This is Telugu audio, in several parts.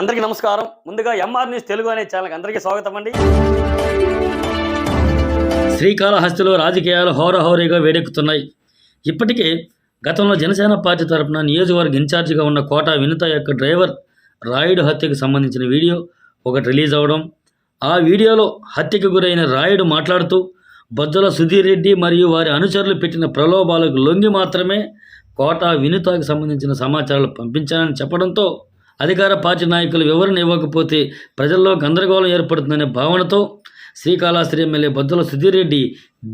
అందరికీ నమస్కారం. ముందుగా ఎంఆర్ న్యూస్ తెలుగు అనే ఛానల్కి అందరికీ స్వాగతం అండి. శ్రీకాళహస్తిలో రాజకీయాలు హోరహోరీగా వేడెక్కుతున్నాయి. ఇప్పటికే గతంలో జనసేన పార్టీ తరపున నియోజకవర్గ ఇన్ఛార్జిగా ఉన్న కోటా వినుత యొక్క డ్రైవర్ రాయుడు హత్యకు సంబంధించిన వీడియో ఒకటి రిలీజ్ అవ్వడం ఆ వీడియోలో హత్యకు గురైన రాయుడు మాట్లాడుతూ బొజ్జల సుధీర్ రెడ్డి మరియు వారి అనుచరులు పెట్టిన ప్రలోభాలకు లొంగి మాత్రమే కోటా వినుతకు సంబంధించిన సమాచారాలు పంపించానని చెప్పడంతో అధికార పార్టీ నాయకులు వివరణ ఇవ్వకపోతే ప్రజల్లో గందరగోళం ఏర్పడుతుందనే భావనతో శ్రీకాళహస్తి ఎమ్మెల్యే బద్దుల సుధీర్ రెడ్డి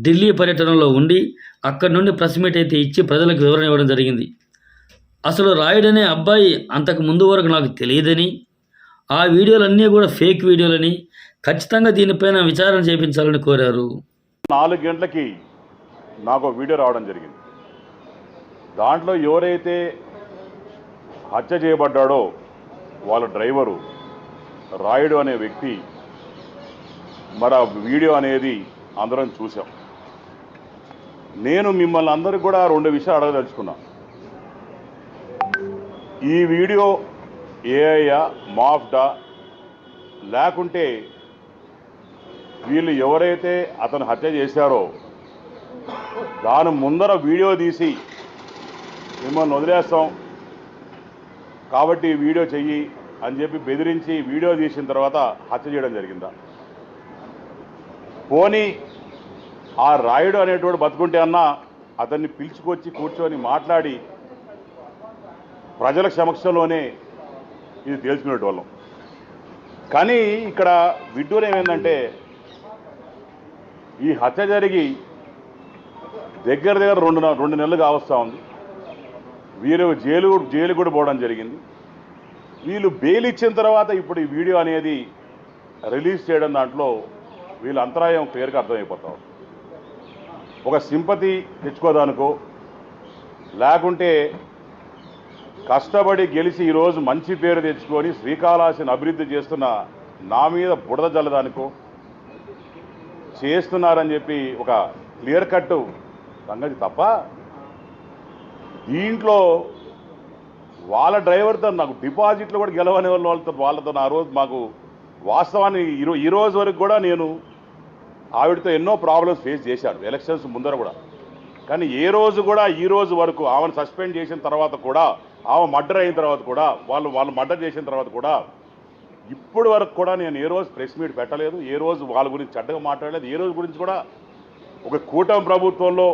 ఢిల్లీ పర్యటనలో ఉండి అక్కడి నుండి ప్రెస్ మీట్ అయితే ఇచ్చి ప్రజలకు వివరణ ఇవ్వడం జరిగింది. అసలు రాయుడనే అబ్బాయి అంతకు ముందు వరకు నాకు తెలియదని ఆ వీడియోలన్నీ కూడా ఫేక్ వీడియోలని ఖచ్చితంగా దీనిపైన విచారణ చేపించాలని కోరారు. నాలుగు గంటలకి నాకు వీడియో రావడం జరిగింది. దాంట్లో ఎవరైతే హత్య చేయబడ్డాడో వాళ్ళ డ్రైవరు రాయుడు అనే వ్యక్తి మరి ఆ వీడియో అనేది అందరం చూసాం. నేను మిమ్మల్ని అందరికి కూడా రెండు విషయాలు అడగదలుచుకున్నా. ఈ వీడియో ఏఐయా మాఫ్డా లేకుంటే వీళ్ళు ఎవరైతే అతను హత్య చేశారో దాని ముందర వీడియో తీసి మిమ్మల్ని వదిలేస్తాం. కాబట్టి వీడియో చెయ్యి. అని చెప్పి బెదిరించి వీడియో తీసిన తర్వాత హత్య చేయడం జరిగిందా? పోనీ ఆ రాయుడు అనేటువంటి బతుకుంటే అన్నా అతన్ని పిలుచుకొచ్చి కూర్చొని మాట్లాడి ప్రజల సమక్షంలోనే ఇది తెలుసుకునేటోళ్ళం కానీ ఇక్కడ విడ్డూరం ఏంటంటే ఈ హత్య జరిగి దగ్గర దగ్గర రెండు రెండు నెలలు కావస్తూ ఉంది. వీరు జైలు జైలు కూడా పోవడం జరిగింది. వీళ్ళు బెయిల్ ఇచ్చిన తర్వాత ఇప్పుడు ఈ వీడియో అనేది రిలీజ్ చేయడం దాంట్లో వీళ్ళ అంతరాయం క్లియర్గా అర్థమైపోతాం. ఒక సింపతి తెచ్చుకోదానికో లేకుంటే కష్టపడి గెలిచి ఈరోజు మంచి పేరు తెచ్చుకొని శ్రీకాళహస్తిని అభివృద్ధి చేస్తున్న నా మీద బుడద జల్లదానికో చేస్తున్నారని చెప్పి ఒక క్లియర్ కట్ సంగతి తప్ప దీంట్లో వాళ్ళ డ్రైవర్తో నాకు డిపాజిట్లు కూడా గెలవని వాళ్ళతో వాళ్ళతో ఆ రోజు మాకు వాస్తవాన్ని ఈరో ఈ రోజు వరకు కూడా నేను ఆవిడతో ఎన్నో ప్రాబ్లమ్స్ ఫేస్ చేశాను ఎలక్షన్స్ ముందర కూడా. కానీ ఏ రోజు కూడా ఈ రోజు వరకు ఆమెను సస్పెండ్ చేసిన తర్వాత కూడా ఆమె మర్డర్ అయిన తర్వాత కూడా వాళ్ళు వాళ్ళు మర్డర్ చేసిన తర్వాత కూడా ఇప్పటి వరకు కూడా నేను ఏ రోజు ప్రెస్ మీట్ పెట్టలేదు ఏ రోజు వాళ్ళ గురించి చెడ్డగా మాట్లాడలేదు ఏ రోజు గురించి కూడా ఒక కూటమి ప్రభుత్వంలో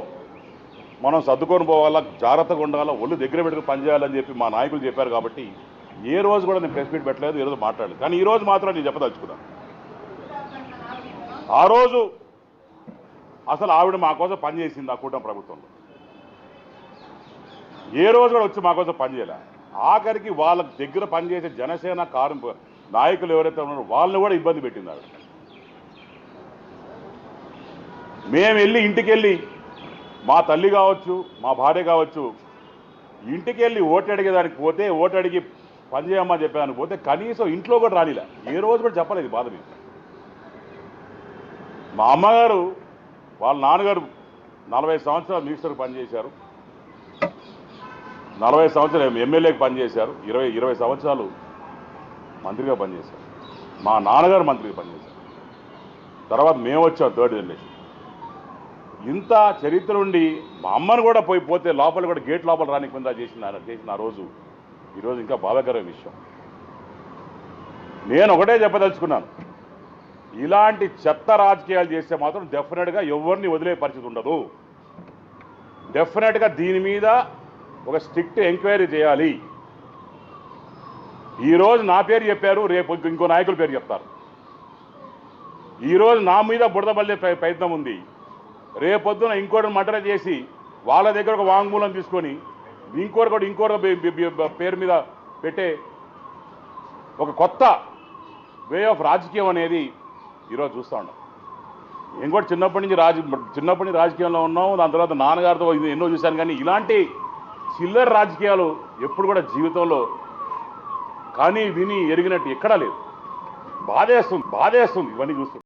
మనం సర్దుకొని పోవాలా జాగ్రత్తగా ఉండాలా ఒళ్ళు దగ్గర పెట్టుకుని పనిచేయాలని చెప్పి మా నాయకులు చెప్పారు కాబట్టి ఏ రోజు కూడా నేను ప్రెస్ మీట్ పెట్టలేదు ఈరోజు రోజు మాట్లాడలేదు. కానీ ఈ రోజు మాత్రం నేను చెప్పదలుచుకున్నాను. ఆ రోజు అసలు ఆవిడ మా కోసం పనిచేసింది ఆ కూటమి ప్రభుత్వంలో. ఏ రోజు కూడా వచ్చి మా కోసం పనిచేయలే ఆఖరికి వాళ్ళ దగ్గర పనిచేసే జనసేన కారు నాయకులు ఎవరైతే ఉన్నారో వాళ్ళని కూడా ఇబ్బంది పెట్టింది ఆవిడ. మేము వెళ్ళి ఇంటికి వెళ్ళి మా తల్లి కావచ్చు మా భార్య కావచ్చు ఇంటికి వెళ్ళి ఓటు అడిగేదానికి పోతే ఓటు అడిగి పనిచేయమ్మని చెప్పేదానికి పోతే కనీసం ఇంట్లో కూడా రానిలే. ఏ రోజు కూడా చెప్పలేదు బాధ మీద మా అమ్మగారు వాళ్ళ నాన్నగారు నలభై సంవత్సరాలు మినిస్టర్కి పనిచేశారు. నలభై సంవత్సరాలు ఎమ్మెల్యేకి పనిచేశారు. ఇరవై ఇరవై సంవత్సరాలు మంత్రిగా పనిచేశారు. మా నాన్నగారు మంత్రిగా పనిచేశారు. తర్వాత మేము వచ్చాం థర్డ్ జనరేషన్. ఇంత చరిత్ర ఉండి మా అమ్మను కూడా పోయి పోతే లోపల కూడా గేట్ లోపల రానికుండా చేసిన చేసిన ఆ రోజు ఈరోజు ఇంకా బాధాకరమైన విషయం. నేను ఒకటే చెప్పదలుచుకున్నాను. ఇలాంటి చెత్త రాజకీయాలు చేస్తే మాత్రం డెఫినెట్గా ఎవరిని వదిలే పరిస్థితి ఉండదు. డెఫినెట్గా దీని మీద ఒక స్ట్రిక్ట్ ఎంక్వైరీ చేయాలి. ఈరోజు నా పేరు చెప్పారు రేపు ఇంకో నాయకుల పేరు చెప్తారు. ఈరోజు నా మీద బుడదబల్లే ప్ర- ప్రయత్నం ఉంది. రేపొద్దున ఇంకోటి మర్డర్ చేసి వాళ్ళ దగ్గర ఒక వాంగ్మూలం తీసుకొని ఇంకోటి కూడా ఇంకోటి పేరు మీద పెట్టే ఒక కొత్త వే ఆఫ్ రాజకీయం అనేది ఈరోజు చూస్తూ ఉన్నాం. నేను కూడా చిన్నప్పటి నుంచి రాజ చిన్నప్పటి నుంచి రాజకీయంలో ఉన్నాం దాని తర్వాత నాన్నగారితో ఎన్నో చూశాను కానీ ఇలాంటి చిల్లర రాజకీయాలు ఎప్పుడు కూడా జీవితంలో కానీ విని ఎరిగినట్టు ఎక్కడా లేదు బాధేస్తుంది బాధేస్తుంది ఇవన్నీ చూస్తుంది